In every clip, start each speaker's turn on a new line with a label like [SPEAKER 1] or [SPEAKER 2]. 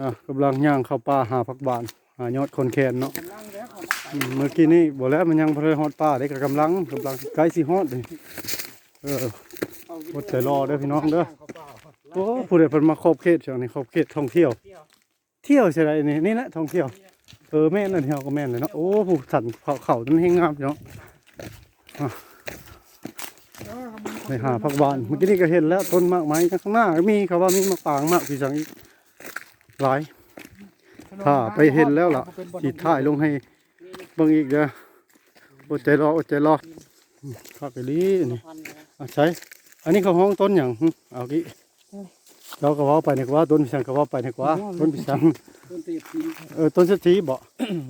[SPEAKER 1] อะกำลังย่างเข้าป่าหาผักบานหายอดคนแคนเนาะ
[SPEAKER 2] เมา
[SPEAKER 1] อืมเมื่อกี้นี่บอกแล้วมันยังบ่ได้ฮอดป่าได้ก็กำลังกำลังใกล้สิฮอดนี่เออ
[SPEAKER 2] เอ
[SPEAKER 1] อดใจรอเด้อพี่น้องเด้อโอ้ผู้ใดเพิ่นมาครอบเขตช่วงนี้ครอบเขตท่องเที่ยว
[SPEAKER 2] เที่ยว
[SPEAKER 1] ใช่ไรนี่นี่แหละท่องเที่ยวเออแม่นเลยเที่ยวก็แม่นเลยเนาะโอ้ผู้สันเขาเขานั่นเฮงงามพี่น้อง
[SPEAKER 2] ออมัน
[SPEAKER 1] ไปหาผักบานเมื่อกี้นี่ก็เห็นแล้วต้นมากไม้ข้างหน้าก็มีเขาว่ามีมะปรางมากพี่สังอีก หลาย ถ้าไปเห็นแล้วล่ะสีถ่ายลงให้เบิ่งอีกเด้ออดใจรออดใจรอข้าไปลีนี่
[SPEAKER 2] พันนะ
[SPEAKER 1] อะใช่อันนี้เขาห้องต้นอย่างหึเอากี้เราก็เว่าไปนี่ก็ว่าต้นพิชังก็เว่าไปนี่ก็ว่าต้นพิชัง
[SPEAKER 2] ต้นตีบที
[SPEAKER 1] เออต้นสตีบ่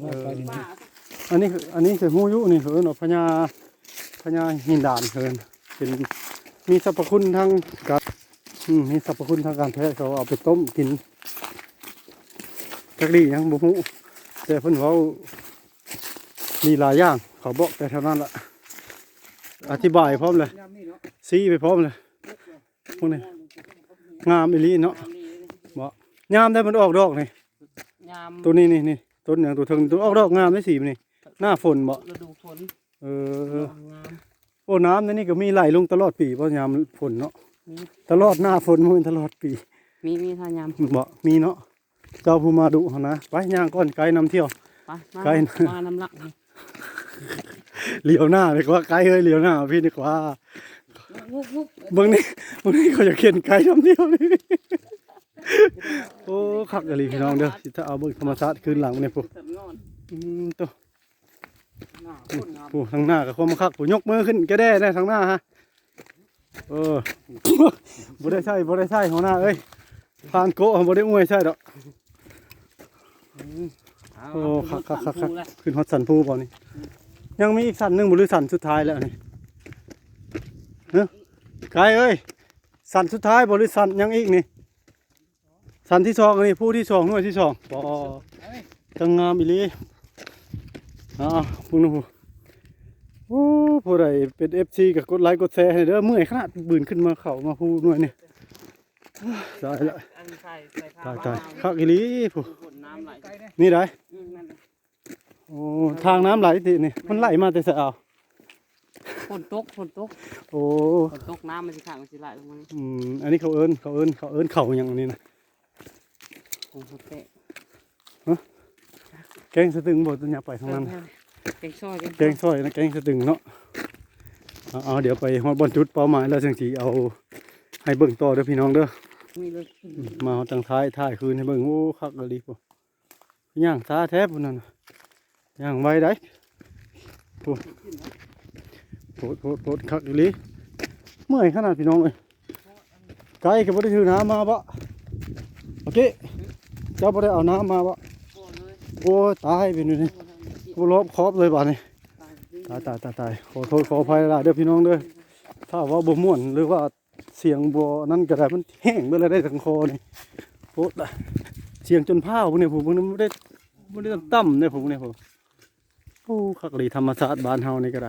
[SPEAKER 2] ว่าไปดิ
[SPEAKER 3] ป้า
[SPEAKER 1] อันนี้คืออันนี้คือฮู้ยุนี่เหินเอาพญาพญาหินดานเหินเป็นมีสรรพคุณทางการอืมมีสรรพคุณทางการแพทย์เขาเอาไปต้มกิน จักดียังบ่ฮู้แต่เพิ่นเว้ามีหลายอย่างเขาบอกแต่เท่านั้นล่ะอธิบายพร้อมเลย
[SPEAKER 2] ยามนี่เนาะ
[SPEAKER 1] ซีไปพร้อมเลยพวกนี้งามอีลีเนาะ
[SPEAKER 3] ยามนี้
[SPEAKER 1] บ่ยามได้มันออกดอกนี่
[SPEAKER 3] ย
[SPEAKER 1] ตัวนี้นี่นี่ต้นอย่างตัวเทิงตัวออกดอกงามได้สีมันนี่หน้าฝนบ่
[SPEAKER 3] ฤดูฝน
[SPEAKER 1] เออโอ้น้ำในนี่ก็มีไหลลงตลอดปีเพราะยามฝนเนาะตลอดหน้าฝนมันตลอดปี
[SPEAKER 3] มีมีทายาม
[SPEAKER 1] บ่มีเนาะ เจ้าผู้มาดุหั่นนะไปย่างก้อนไกลนำเที่ยว
[SPEAKER 3] ไปมา
[SPEAKER 1] ไกลนะ
[SPEAKER 3] มาน้ำหลักนี่
[SPEAKER 1] เลี้ยวหน้าเลยว่าไกลเฮ้ยเลี้ยวหน้าพี่ดีกว่า
[SPEAKER 3] วุบวุบ
[SPEAKER 1] เบางนี่บางนี่เขาจะเขียนไกลนำเที่ยวเลยโอ้คักอะไรพี่น้องเด้อสิถ้าเอาเบิ่งธรรมชาติคืนหลังเนี่ยพวก
[SPEAKER 3] เสริมงอน
[SPEAKER 1] อืมตัว
[SPEAKER 3] หน้าคนงาม
[SPEAKER 1] ผู้ทางหน้ากับความคักผู้ยกมือขึ้นก็ได้ได้ทางหน้าฮะเออ บ่ได้ใช่บ่ได้ใช่หัวหน้าเอ้ยผ่านโกะบ่ได้อวยใช่ดอก โอ้คักคักคักคักขึ้นฮอตสันภูบ่นี่ยังมีอีกสันหนึ่งบ่หรือสันสุดท้ายแล้วนี่เนาะกายเอ้ยสันสุดท้ายบ่หรือสันยังอีกนี่สันที่สองนี่ผู้ที่สองหน่วยที่สองบ่จังงามอีหลีอ่าพุ่นผู้โอ้ผู้ใดเป็น FC ก็กดไลค์กดแชร์ให้เด้อเมื่อยขนาดบืนขึ้นมาเข้ามาผู้หน่วยนี่ตายละ
[SPEAKER 3] อันใส่ใส่ผ้า
[SPEAKER 1] ตายตายคักอีหลีผู้
[SPEAKER 3] ฝ นน้ำไหล
[SPEAKER 2] ไกลเนี่ย
[SPEAKER 1] นี่ได้
[SPEAKER 3] อืมนั่นน่ะ
[SPEAKER 1] โอ้ทางน้ำไหลตินี่มันไหลมาแต่สะเอา
[SPEAKER 3] ฝนตกฝนตก
[SPEAKER 1] โอ้
[SPEAKER 3] ฝนตกน้ำมันสิขาดมันสิไหลลงมานี่
[SPEAKER 1] อืมอันนี้เขาเอิ้นเขาเอิ้นเขาเอิ้นเขาอย่างนี้นะ
[SPEAKER 3] คงเตะ
[SPEAKER 1] แกงสตึงบดตัวเนี้ยไปทางนั้น
[SPEAKER 3] แกงซอย
[SPEAKER 1] แกงซอยนะแกงสตึงเนาะเอาเอาเดี๋ยวไปฮอดบอลจุดเป้าหมายแล้วจังสีเอาให้เบิ่งต่อเด้อพี่น้องเด้อ
[SPEAKER 3] มีเลย
[SPEAKER 1] อืมมาเอาจังท้ายท้ายคืนให้เบิ่งโอ้คักเลยพุ่น ย่างซาแทบนนั่นย่างไว้ได้พุ่นโพดโพดโพดคักอีหลีเมื่อยขนาดพี่น้องเอ้ยไกลก็บ่ได้ถือน้ำมาบ่โอเคเจ้าบ่ได้เอาน้ำมาบ่
[SPEAKER 3] โอ้
[SPEAKER 1] ตายเป็นอยู่นี่กูรอบครอบเลยบาดนี้ตายตายตายตายขอโทษขออภัยละเด้อพี่น้องเด้อถ้าว่าบ่ม่วนหรือว่าเสียงบ่นั่นก็ได้มันแห้งไปเลยไรได้ทั้งคอนี่โพดอะเสียงจนพ้าวพวกนี้ผมพวกนี้ไม่ได้ ไม่ได้ต่ำเนี่ยผมเนี่ยผมโอ้คักดีธรรมชาติบ้านเฮานี่ก็ได้